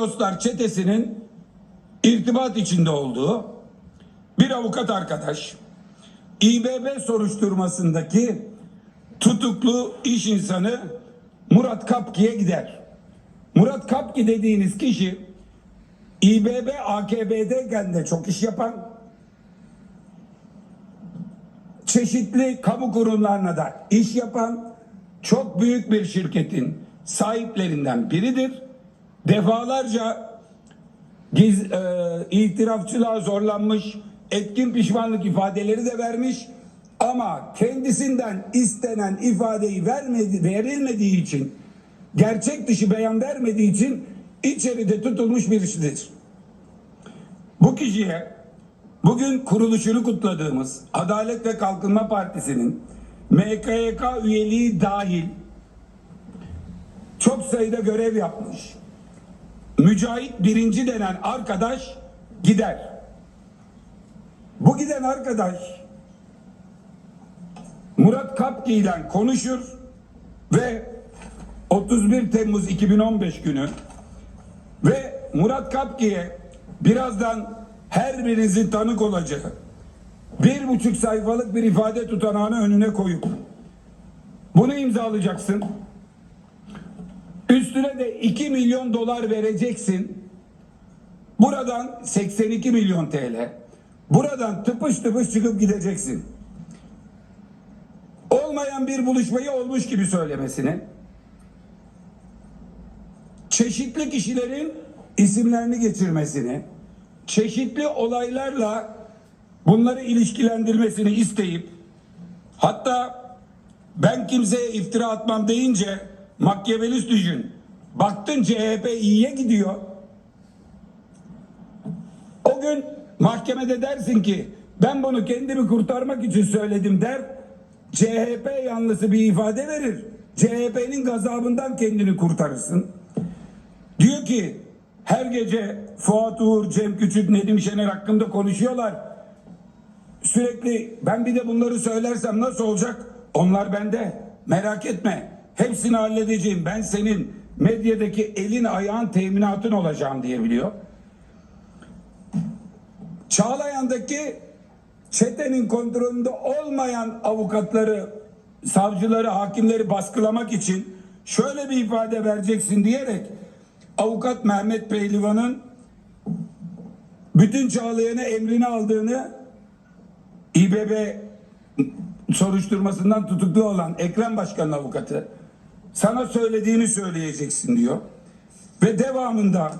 Dostlar çetesinin irtibat içinde olduğu bir avukat arkadaş İBB soruşturmasındaki tutuklu iş insanı Murat Kapki'ye gider. Murat Kapki dediğiniz kişi İBB AKB'deyken de çok iş yapan çeşitli kamu kurumlarına da iş yapan çok büyük bir şirketin sahiplerinden biridir. Defalarca giz, e, itirafçılığa zorlanmış, etkin pişmanlık ifadeleri de vermiş ama kendisinden istenen ifadeyi vermedi, verilmediği için gerçek dışı beyan vermediği için içeride tutulmuş birisidir. Bu kişiye bugün kuruluşunu kutladığımız Adalet ve Kalkınma Partisi'nin MKYK üyeliği dahil çok sayıda görev yapmış. Mücahit birinci denen arkadaş gider. Bu giden arkadaş Murat Kapki ile konuşur ve 31 Temmuz 2015 günü ve Murat Kapki'ye birazdan her birinizin tanık olacağı bir buçuk sayfalık bir ifade tutanağını önüne koyup bunu imzalayacaksın. Üstüne de 2 milyon dolar vereceksin. Buradan 82 milyon TL. Buradan tıpış tıpış çıkıp gideceksin. Olmayan bir buluşmayı olmuş gibi söylemesini. Çeşitli kişilerin isimlerini geçirmesini, çeşitli olaylarla bunları ilişkilendirmesini isteyip hatta ben kimseye iftira atmam deyince Makyavelist düşün. Baktın CHP iyiye gidiyor. O gün mahkemede dersin ki ben bunu kendimi kurtarmak için söyledim der. CHP yanlısı bir ifade verir. CHP'nin gazabından kendini kurtarırsın. Diyor ki her gece Fuat Uğur, Cem Küçük, Nedim Şener hakkında konuşuyorlar. Sürekli ben bir de bunları söylersem nasıl olacak? Onlar bende. Merak etme. Hepsini halledeceğim. Ben senin medyadaki elin ayağın teminatın olacağım diye biliyor. Çağlayan'daki çetenin kontrolünde olmayan avukatları, savcıları, hakimleri baskılamak için şöyle bir ifade vereceksin diyerek avukat Mehmet Pehlivan'ın bütün Çağlayan'a emrini aldığını İBB soruşturmasından tutuklu olan Ekrem Başkan'ın avukatı sana söylediğini söyleyeceksin diyor. Ve devamında